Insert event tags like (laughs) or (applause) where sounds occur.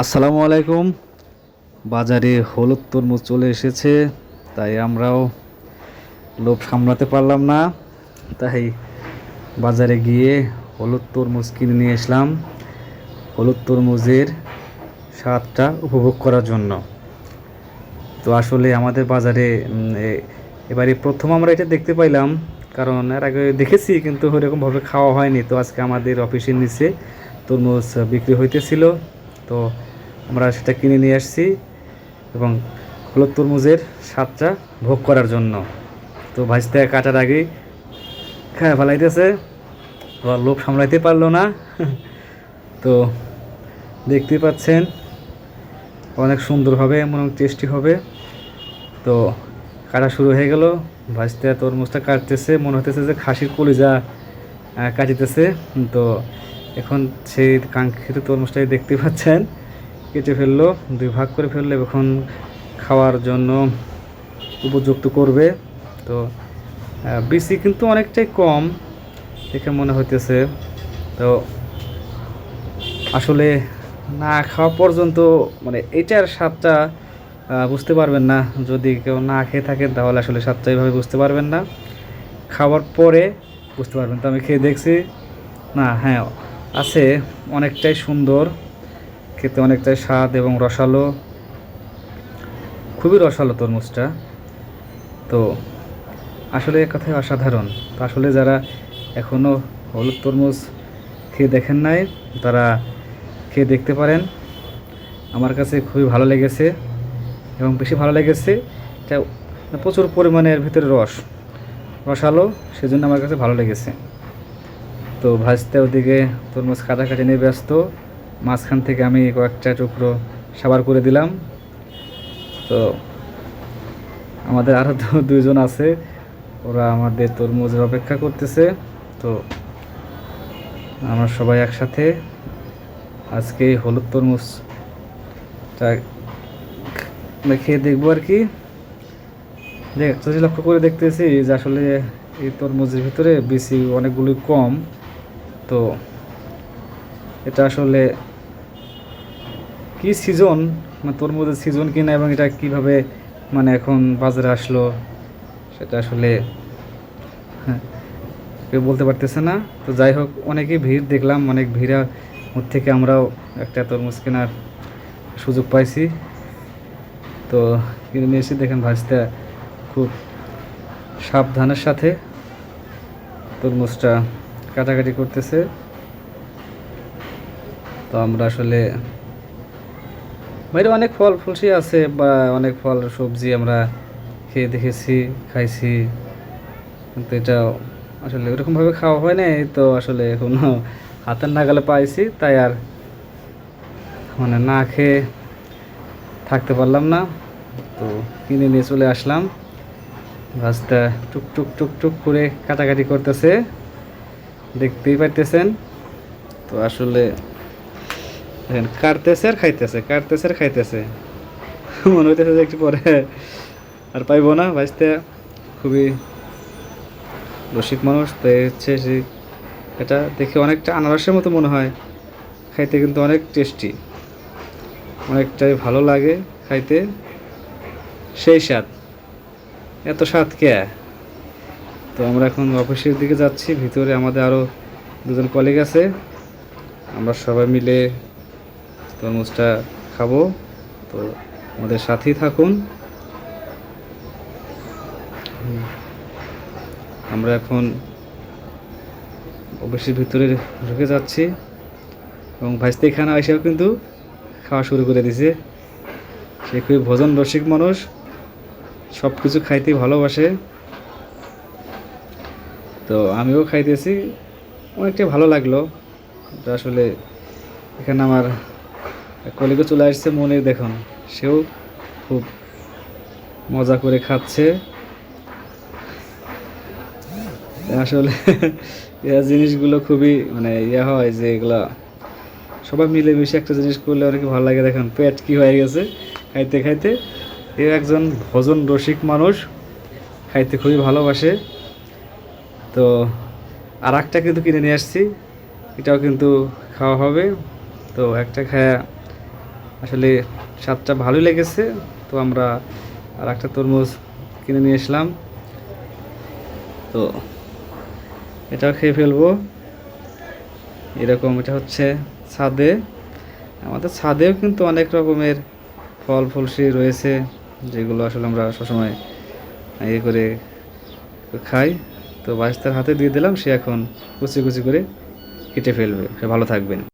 আসসালামু আলাইকুম। বাজারে হলুদ তরমুজ চলে এসেছে, তাই আমরাও লোভ সামলাতে পারলাম না। তাই বাজারে গিয়ে হলুদ তরমুজ কিনে নিয়ে আসলাম হলুদ তরমুজের স্বাদটা উপভোগ করার জন্য। তো আসলে আমাদের বাজারে এবারে প্রথম আমরা এটা দেখতে পাইলাম, কারণ এর আগে দেখেছি, কিন্তু ওরকমভাবে খাওয়া হয়নি। তো আজকে আমাদের অফিসের নিচে তরমুজ বিক্রি হইতেছিল। তো আমরা সেটা কিনে নিয়ে আসছি এবং হলুদ তরমুজের স্বাদটা ভোগ করার জন্য। তো ভাজতে কাটার আগেই খায় ফেলাইতেছে, আবার লোভ সামলাইতে পারল না। তো দেখতেই পাচ্ছেন, অনেক সুন্দর হবে এবং টেস্টি হবে। তো কাটা শুরু হয়ে গেল, ভাজতে তরমুজটা কাটতেছে, মনে হতেছে যে খাসির কলিজা কাটিতেছে। তো এখন সেই কাঙ্ক্ষিত তরমুজটাই দেখতে পাচ্ছেন। কেটে ফেলল, দুই ভাগ করে ফেলল এখন খাওয়ার জন্য উপযুক্ত করবে। তো বিসি কিন্তু অনেকটাই কম, দেখে মনে হইতেছে। তো, আসলে না খাওয়া পর্যন্ত মানে এটার স্বাদটা বুঝতে পারবেন না। যদি কেউ না খেয়ে থাকেন, তাহলে আসলে স্বাদটা এইভাবে বুঝতে পারবেন না। খাওয়ার পরে বুঝতে পারবেন। তো আমি খেয়ে দেখছি, না হ্যাঁ আছে, অনেকটাই সুন্দর। খেতে অনেকটাই স্বাদ এবং রসালো। খুবই রসালো তরমুজটা। তো আসলে এক কথায় অসাধারণ। আসলে যারা এখনও হলুদ তরমুজ খেয়ে দেখেন নাই, তারা খেয়ে দেখতে পারেন। আমার কাছে খুবই ভালো লেগেছে এবং বেশি ভালো লেগেছে এটা প্রচুর পরিমাণে এর ভিতরে রস। রসালো, সেজন্য আমার কাছে ভালো লেগেছে। তো ভাজতে ওদিকে তরমুজ কাটাকাটি নিয়ে ব্যস্ত। মাঝখান থেকে আমি কয়েকটা টুকরো সাবার করে দিলাম। তো আমাদের আরও দুইজন আছে, ওরা আমাদের তরমুজের অপেক্ষা করতেছে। তো আমরা সবাই একসাথে আজকে হলুদ তরমুজটা খেয়ে দেখব আর কি। দেখ, যদি লক্ষ্য করে দেখতেছি যে আসলে এই তরমুজের ভিতরে বেশি অনেকগুলোই কম, তো এটা আসলে কি সিজন মানে তরমুজের সিজন কিনা এবং এটা কীভাবে মানে এখন বাজারে আসলো? সেটা আসলে হ্যাঁ কেউ বলতে পারতেছে না। তো যাই হোক, অনেকেই ভিড় দেখলাম, অনেক মধ্যে থেকে আমরাও একটা তরমুজ কেনার সুযোগ পাইছি। তো কিনে নিয়ে এসে দেখেন ভাজতে খুব সাবধানের সাথে তরমুজটা কাটাকাটি করতেছে। তো আমরা আসলে বাইরে অনেক ফল ফুলসি আছে বা অনেক ফল, সবজি আমরা খেয়ে দেখেছি, খাইছি। কিন্তু এটা আসলে ওরকমভাবে খাওয়া হয় নাই, তো আসলে এখনও হাতের নাগালে পাইছি, তাই আর মানে না খেয়ে থাকতে পারলাম না। তো কিনে নিয়ে চলে আসলাম। গাছটা টুক টুক করে কাটাকাটি করতেছে। দেখতেই পাইতেছেন। তো আসলে দেখেন কাটতেছে আর খাইতেছে কাটতেছে আর খাইতেছে। মনে হইতেছে যে একটু পরে আর পাইবো না ভাজতে খুবই রসিক মানুষ। তো এই হচ্ছে যে এটা দেখে অনেকটা আনারসের মতো মনে হয়। খাইতে কিন্তু অনেক টেস্টি অনেকটাই ভালো লাগে খাইতে। সেই স্বাদ, এত স্বাদ কে? তো আমরা এখন অফিসের দিকে যাচ্ছি, ভিতরে আমাদের আরও দুজন কলিগ আছে। আমরা সবাই মিলে তরমুজটা খাব। তো আমাদের সাথেই থাকুন। আমরা এখন অফিসের ভিতরে ঢুকে যাচ্ছি এবং ভাজতে খানা এসেও কিন্তু খাওয়া শুরু করে দিছে। সে খুবই ভোজন রসিক মানুষ সব কিছু খাইতে ভালোবাসে। তো আমিও খাইতেছি অনেকটা ভালো লাগল। আসলে এখানে আমার কলিগও চলে আসছে মনে দেখুন সেও খুব মজা করে খাচ্ছে। আসলে (laughs) ইয়া জিনিসগুলো খুবই মানে ইয়ে হয় যে এগুলা সবাই মিলেমিশে একটা জিনিস করলে অনেক ভালো লাগে। দেখুন, পেট কি হয়ে গেছে। খাইতে খাইতে এ একজন ভোজন রসিক মানুষ খাইতে খুবই ভালোবাসে। তো আর একটা কিন্তু কিনে নিয়ে আসছি। এটাও কিন্তু খাওয়া হবে। তো একটা খায়া আসলে স্বাদটা ভালোই লেগেছে, তো আমরা আর একটা তরমুজ কিনে নিয়ে এসলাম তো এটাও খেয়ে ফেলব। এরকম এটা হচ্ছে ছাদে। আমাদের ছাদেও কিন্তু অনেক রকমের ফল ফলসি রয়েছে, যেগুলো আসলে আমরা সবসময় ইয়ে করে খাই। তো বাইশটার হাতে দিয়ে দিলাম, সে এখন কুচি কুচি করে কেটে ফেলবে। সে ভালো থাকবেন।